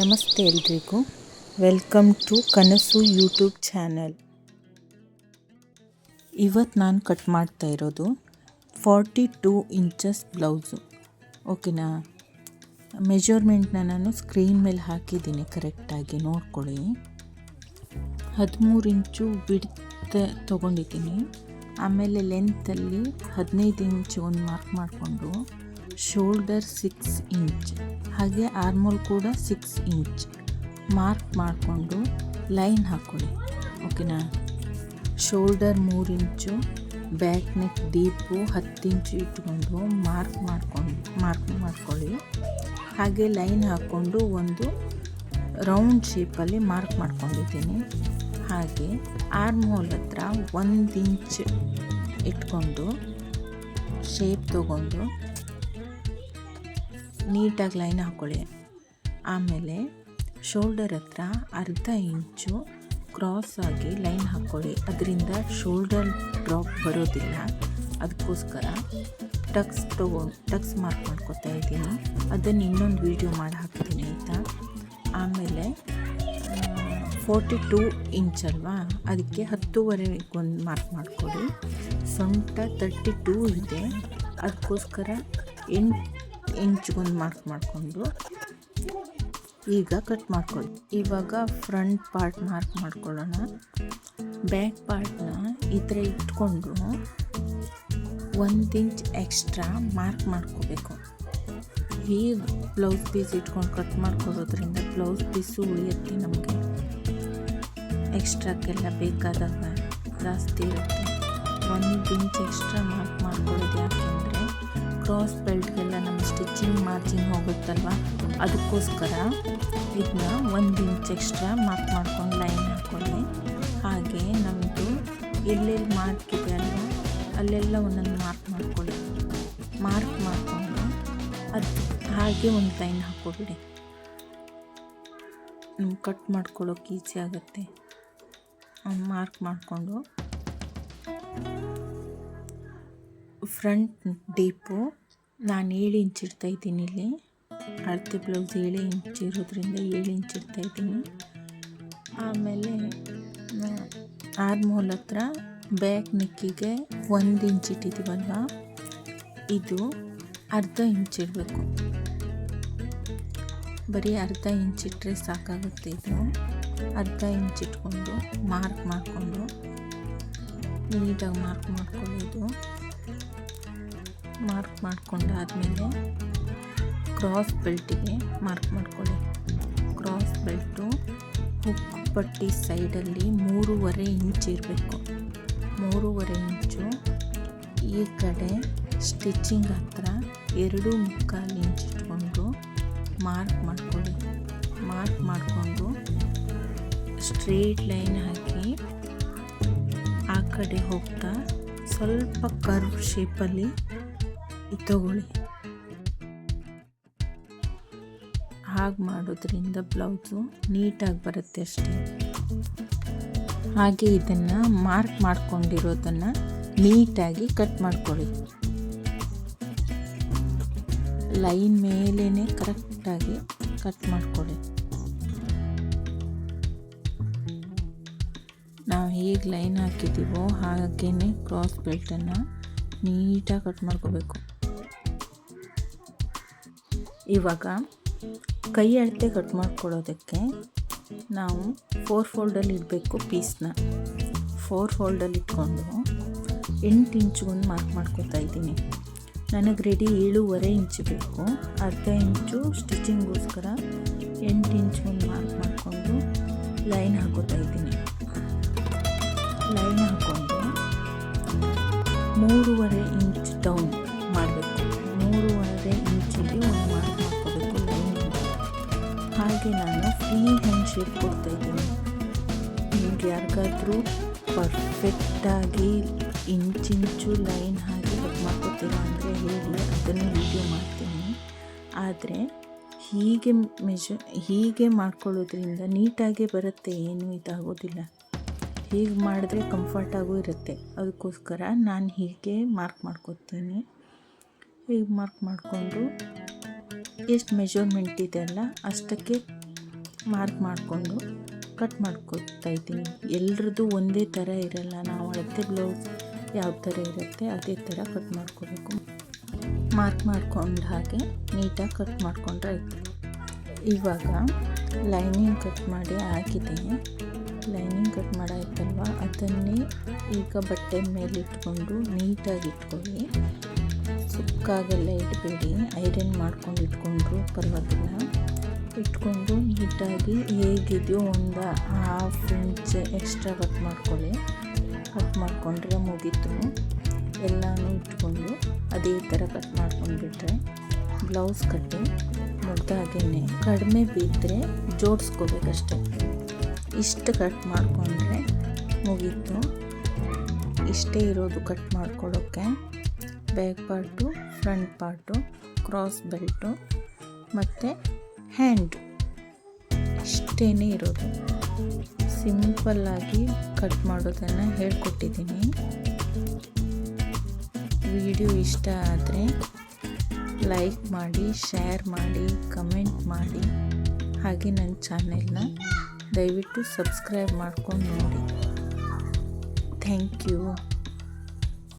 ನಮಸ್ತೆ ಎಲ್ರಿಗೂ. Welcome to Kanasu YouTube channel ಇವತ್ತು ನಾನು ಕಟ್ ಮಾಡ್ತಾ ಇರೋದು ಫಾರ್ಟಿ ಟೂ ಇಂಚಸ್ ಬ್ಲೌಸು ಓಕೆನಾ ಮೆಜರ್ಮೆಂಟ್ನ ನಾನು ಸ್ಕ್ರೀನ್ ಮೇಲೆ ಹಾಕಿದ್ದೀನಿ ಕರೆಕ್ಟಾಗಿ ನೋಡ್ಕೊಳ್ಳಿ. ಹದಿಮೂರು ಇಂಚು ಬಿಡ್ತ ತೊಗೊಂಡಿದ್ದೀನಿ. ಆಮೇಲೆ ಲೆಂತಲ್ಲಿ ಹದಿನೈದು ಇಂಚು ಒಂದು ಮಾರ್ಕ್ ಮಾಡಿಕೊಂಡು. ಶೋಲ್ಡರ್ ಸಿಕ್ಸ್ ಇಂಚ್, ಹಾಗೆ ಆರ್ಮೋಲ್ ಕೂಡ ಸಿಕ್ಸ್ ಇಂಚ್. ಮಾರ್ಕ್ ಮಾಡಿಕೊಂಡು ಲೈನ್ ಹಾಕ್ಕೊಳ್ಳಿ ಓಕೆನಾ ಶೋಲ್ಡರ್ ಮೂರು ಇಂಚು, ಬ್ಯಾಕ್ ನೆಕ್ ಡೀಪು ಹತ್ತು ಇಂಚು ಇಟ್ಕೊಂಡು ಮಾರ್ಕ್ ಮಾಡ್ಕೊಂಡು, ಮಾರ್ಕ್ ಮಾಡ್ಕೊಳ್ಳಿ. ಹಾಗೆ ಲೈನ್ ಹಾಕ್ಕೊಂಡು ಒಂದು ರೌಂಡ್ ಶೇಪಲ್ಲಿ ಮಾರ್ಕ್ ಮಾಡ್ಕೊಂಡಿದ್ದೀನಿ. ಹಾಗೆ ಆರ್ಮ್ ಹೋಲ್ ಹತ್ರ ಒಂದು ಇಂಚ್ ಇಟ್ಕೊಂಡು ಶೇಪ್ ತಗೊಂಡು ನೀಟಾಗಿ ಲೈನ್ ಹಾಕ್ಕೊಳ್ಳಿ. ಆಮೇಲೆ ಶೋಲ್ಡರ್ ಹತ್ರ ಅರ್ಧ ಇಂಚು ಕ್ರಾಸ್ ಆಗಿ ಲೈನ್ ಹಾಕ್ಕೊಳ್ಳಿ. ಅದರಿಂದ ಶೋಲ್ಡರ್ ಡ್ರಾಪ್ ಬರೋದಿಲ್ಲ. ಅದಕ್ಕೋಸ್ಕರ ಟಕ್ಸ್ ತಗೊಂಡು ಟಕ್ಸ್ ಮಾರ್ಕ್ ಮಾಡ್ಕೊತಾ ಇದ್ದೀನಿ. ಅದನ್ನು ಇನ್ನೊಂದು ವೀಡಿಯೋ ಮಾಡಿ ಹಾಕ್ತೀನಿ, ಆಯಿತಾ? ಆಮೇಲೆ ಫೋರ್ಟಿ ಟೂ ಇಂಚ್ ಅಲ್ವಾ? ಅದಕ್ಕೆ ಹತ್ತೂವರೆ ಒಂದು ಮಾರ್ಕ್ ಮಾಡಿಕೊಡಿ ಸೊಂಟ ತರ್ಟಿ ಟೂ ಇದೆ. ಅದಕ್ಕೋಸ್ಕರ ಎಂಟು ಇಂಚ್ಗೊಂದು ಮಾರ್ಕ್ ಮಾಡಿಕೊಂಡು ಈಗ ಕಟ್ ಮಾಡ್ಕೊಳ್ಳಿ ಇವಾಗ ಫ್ರಂಟ್ ಪಾರ್ಟ್ ಮಾರ್ಕ್ ಮಾಡ್ಕೊಳ್ಳೋಣ. ಬ್ಯಾಕ್ ಪಾರ್ಟ್ನ ಈ ಥರ ಇಟ್ಕೊಂಡು ಒಂದು ಇಂಚ್ ಎಕ್ಸ್ಟ್ರಾ ಮಾರ್ಕ್ ಮಾಡ್ಕೋಬೇಕು. ಈ ಬ್ಲೌಸ್ ಪೀಸ್ ಇಟ್ಕೊಂಡು ಕಟ್ ಮಾಡ್ಕೊಳ್ಳೋದ್ರಿಂದ ಬ್ಲೌಸ್ ಪೀಸು ಉಳಿಯುತ್ತೆ ನಮಗೆ. ಎಕ್ಸ್ಟ್ರಾಕ್ಕೆಲ್ಲ ಬೇಕಾದಾಗ ಜಾಸ್ತಿ ಇರುತ್ತೆ. ಒಂದು ಇಂಚ್ ಎಕ್ಸ್ಟ್ರಾ ಮಾರ್ಕ್ ಮಾಡ್ಕೊಳ್ಳೋದು ಯಾಕೆಂದರೆ ಕ್ರಾಸ್ ಬೆಲ್ಟ್ಗೆಲ್ಲ ನಮ್ಮ ಸ್ಟಿಚಿಂಗ್ ಮಾರ್ಜಿನ್ ಹೋಗುತ್ತಲ್ವ? ಅದಕ್ಕೋಸ್ಕರ ಇದನ್ನ ಒಂದು ಇಂಚ್ ಎಕ್ಸ್ಟ್ರಾ ಮಾರ್ಕ್ ಮಾಡ್ಕೊಂಡು ಲೈನ್ ಹಾಕ್ಕೊಳ್ಳಿ ಹಾಗೆ ನಮ್ಮದು ಎಲ್ಲೆಲ್ಲಿ ಮಾರ್ಕ್ ಇದೆ ಅಲ್ವಾ? ಅಲ್ಲೆಲ್ಲ ಒಂದೊಂದು ಮಾರ್ಕ್ ಮಾಡ್ಕೊಳ್ಳಿ. ಮಾರ್ಕ್ ಮಾಡಿಕೊಂಡು ಅದು ಹಾಗೆ ಒಂದು ಲೈನ್ ಹಾಕ್ಕೊಬಿಡಿ ನಮ್ಗೆ ಕಟ್ ಮಾಡ್ಕೊಳ್ಳೋಕೆ ಈಸಿ ಆಗುತ್ತೆ. ಮಾರ್ಕ್ ಮಾಡಿಕೊಂಡು. ಫ್ರಂಟ್ ಡೀಪು ನಾನು ಏಳು ಇಂಚ್ ಇಡ್ತಾ ಇದ್ದೀನಿ ಇಲ್ಲಿ. ಅಳತೆ ಬ್ಲೌಸ್ ಏಳು ಇಂಚ್ ಇರೋದ್ರಿಂದ ಏಳು ಇಂಚ್ ಇಡ್ತಾ ಇದ್ದೀನಿ. ಆಮೇಲೆ ಆರ್ಮೋಲ್ ಹತ್ರ ಬ್ಯಾಕ್ ನೆಕ್ಕಿಗೆ ಒಂದು ಇಂಚ್ ಇಟ್ಟಿದ್ದೀವಲ್ವ? ಇದು ಅರ್ಧ ಇಂಚ್ ಇಡಬೇಕು. ಬರೀ ಅರ್ಧ ಇಂಚ್ ಇಟ್ಟರೆ ಸಾಕಾಗುತ್ತೆ ಇದು. ಅರ್ಧ ಇಂಚ್ ಇಟ್ಕೊಂಡು ಮಾರ್ಕ್ ಮಾಡಿಕೊಂಡು ನೀಟಾಗಿ ಮಾರ್ಕ್ ಮಾಡ್ಕೊಳ್ಳೋದು. ಮಾರ್ಕ್ ಮಾಡ್ಕೊಂಡಾದಮೇಲೆ ಕ್ರಾಸ್ ಬೆಲ್ಟಿಗೆ ಮಾರ್ಕ್ ಮಾಡ್ಕೊಳ್ಳಿ. ಕ್ರಾಸ್ ಬೆಲ್ಟು ಹುಕ್ ಪಟ್ಟಿ ಸೈಡಲ್ಲಿ ಮೂರುವರೆ ಇಂಚ್ ಇರಬೇಕು. ಮೂರುವರೆ ಇಂಚು. ಈ ಕಡೆ ಸ್ಟಿಚಿಂಗ್ ಹತ್ರ ಎರಡು ಮುಕ್ಕಾಲು ಇಂಚ್ ಇಟ್ಕೊಂಡು ಮಾರ್ಕ್ ಮಾಡ್ಕೊಳ್ಳಿ. ಮಾರ್ಕ್ ಮಾಡಿಕೊಂಡು ಸ್ಟ್ರೇಟ್ ಲೈನ್ ಹಾಕಿ ಆ ಕಡೆ ಹೋಗ್ತಾ ಸ್ವಲ್ಪ ಕರ್ವ್ ಶೇಪಲ್ಲಿ ತಗೊಳ್ಳಿ. ಹಾಗೆ ಮಾಡೋದ್ರಿಂದ ಬ್ಲೌಸು ನೀಟಾಗಿ ಬರುತ್ತೆ ಅಷ್ಟೇ. ಹಾಗೆ ಇದನ್ನು ಮಾರ್ಕ್ ಮಾಡ್ಕೊಂಡಿರೋದನ್ನು ನೀಟಾಗಿ ಕಟ್ ಮಾಡ್ಕೊಳ್ಳಿ. ಲೈನ್ ಮೇಲೇ ಕರೆಕ್ಟಾಗಿ ಕಟ್ ಮಾಡ್ಕೊಳ್ಳಿ. ನಾವು ಹೇಗೆ ಲೈನ್ ಹಾಕಿದ್ದೀವೋ ಹಾಗೇ ಕ್ರಾಸ್ ಬೆಲ್ಟನ್ನು ನೀಟಾಗಿ ಕಟ್ ಮಾಡ್ಕೋಬೇಕು. ಇವಾಗ ಕೈ ಅಳತೆ ಕಟ್ ಮಾಡ್ಕೊಳ್ಳೋದಕ್ಕೆ ನಾವು ಫೋರ್ ಫೋಲ್ಡಲ್ಲಿ ಇಡಬೇಕು ಪೀಸ್ನ. ಫೋರ್ ಫೋಲ್ಡಲ್ಲಿ ಇಟ್ಕೊಂಡು ಎಂಟು ಇಂಚುಗೊಂದು ಮಾರ್ಕ್ ಮಾಡ್ಕೊತಾ ಇದ್ದೀನಿ. ನನಗೆ ರೆಡಿ ಏಳೂವರೆ ಇಂಚು ಬೇಕು. ಅರ್ಧ ಇಂಚು ಸ್ಟಿಚಿಂಗ್ಗೋಸ್ಕರ ಎಂಟು ಒಂದು ಮಾರ್ಕ್ ಮಾಡಿಕೊಂಡು ಲೈನ್ ಹಾಕೋತಾ ಇದ್ದೀನಿ. ಲೈನ್ ಹಾಕ್ಕೊಂಡು ಮೂರುವರೆ ಇಂಚ್ ಡೌನ್. ಹಾಗೆ ನಾನು ಫ್ರೀ ಹ್ಯಾಂಡ್ ಶೇಪ್ ಕೊಡ್ತಾಯಿದ್ದೀನಿ ನಿಮ್ಗೆ ಯಾರಿಗಾದ್ರೂ ಪರ್ಫೆಕ್ಟಾಗಿ ಇಂಚಿಂಚು ಲೈನ್ ಹಾಕಿ ಕಟ್ ಮಾಡ್ಕೊತೀರಾ ಅಂದರೆ ಹೇಳಿ, ಅದನ್ನು ವೀಡಿಯೋ ಮಾಡ್ತೀನಿ. ಆದರೆ ಹೀಗೆ ಮೆಜ ಹೀಗೆ ಮಾಡ್ಕೊಳ್ಳೋದ್ರಿಂದ ನೀಟಾಗೇ ಬರುತ್ತೆ, ಏನೂ ಇದಾಗೋದಿಲ್ಲ. ಹೀಗೆ ಮಾಡಿದ್ರೆ ಕಂಫರ್ಟಾಗೂ ಇರುತ್ತೆ. ಅದಕ್ಕೋಸ್ಕರ ನಾನು ಹೀಗೆ ಮಾರ್ಕ್ ಮಾಡ್ಕೊತೀನಿ ಹೀಗೆ ಮಾರ್ಕ್ ಮಾಡಿಕೊಂಡು ಎಷ್ಟು ಮೆಜರ್ಮೆಂಟ್ ಇದೆಯಲ್ಲ ಅಷ್ಟಕ್ಕೆ ಮಾರ್ಕ್ ಮಾಡಿಕೊಂಡು ಕಟ್ ಮಾಡ್ಕೊತಾ ಇದ್ದೀನಿ. ಎಲ್ರದ್ದು ಒಂದೇ ಥರ ಇರಲ್ಲ, ನಾವು ಅಳತೆ ಬ್ಲೌಸ್ ಯಾವ ಥರ ಇರುತ್ತೆ ಅದೇ ಥರ ಕಟ್ ಮಾಡ್ಕೋಬೇಕು. ಮಾರ್ಕ್ ಮಾಡ್ಕೊಂಡು ಹಾಗೆ ನೀಟಾಗಿ ಕಟ್ ಮಾಡಿಕೊಂಡ್ರೆ ಆಯಿತು. ಇವಾಗ ಲೈನಿಂಗ್ ಕಟ್ ಮಾಡಿ ಹಾಕಿದ್ದೀನಿ. ಲೈನಿಂಗ್ ಕಟ್ ಮಾಡಾಯ್ತಲ್ವ? ಅದನ್ನೇ ಈಗ ಬಟ್ಟೆ ಮೇಲೆ ಇಟ್ಕೊಂಡು ನೀಟಾಗಿ ಇಟ್ಕೊಳ್ಳಿ. ಸುಕ್ಕಾಗೆಲ್ಲ ಇಡಬೇಡಿ ಐರನ್ ಮಾಡ್ಕೊಂಡು ಇಟ್ಕೊಂಡ್ರು ಪರವಾಗಿಲ್ಲ. ಇಟ್ಕೊಂಡು ನೀಟಾಗಿ ಹೇಗಿದೆಯೋ ಒಂದು ಹಾಫ್ ಇಂಚ್ ಎಕ್ಸ್ಟ್ರಾ ಕಟ್ ಮಾಡ್ಕೊಳ್ಳಿ. ಕಟ್ ಮಾಡಿಕೊಂಡ್ರೆ ಮುಗೀತು. ಎಲ್ಲನೂ ಇಟ್ಕೊಂಡು ಅದೇ ಥರ ಕಟ್ ಮಾಡ್ಕೊಂಡ್ಬಿಟ್ರೆ ಬ್ಲೌಸ್ ಕಟ್ಟಿ ಮುಗ್ದಾಗೇ ಕಡಿಮೆ ಬಿದ್ದರೆ ಜೋಡಿಸ್ಕೋಬೇಕಷ್ಟೆ. ಇಷ್ಟು ಕಟ್ ಮಾಡಿಕೊಂಡ್ರೆ ಮುಗೀತು. ಇಷ್ಟೇ ಇರೋದು ಕಟ್ ಮಾಡ್ಕೊಳ್ಳೋಕ್ಕೆ back part front part cross belt ಮತ್ತು ಹ್ಯಾಂಡ್ ಇಷ್ಟೇ ಇರೋದು. ಸಿಂಪಲ್ಲಾಗಿ ಕಟ್ ಮಾಡೋದನ್ನು ಹೇಳ್ಕೊಟ್ಟಿದ್ದೀನಿ. ವಿಡಿಯೋ ಇಷ್ಟ ಆದರೆ ಲೈಕ್ ಮಾಡಿ ಶೇರ್ ಮಾಡಿ ಕಮೆಂಟ್ ಮಾಡಿ. ಹಾಗೆ ನನ್ನ ಚಾನೆಲ್ನ ದಯವಿಟ್ಟು ಸಬ್ಸ್ಕ್ರೈಬ್ ಮಾಡ್ಕೊಂಡು ನೋಡಿ. Thank you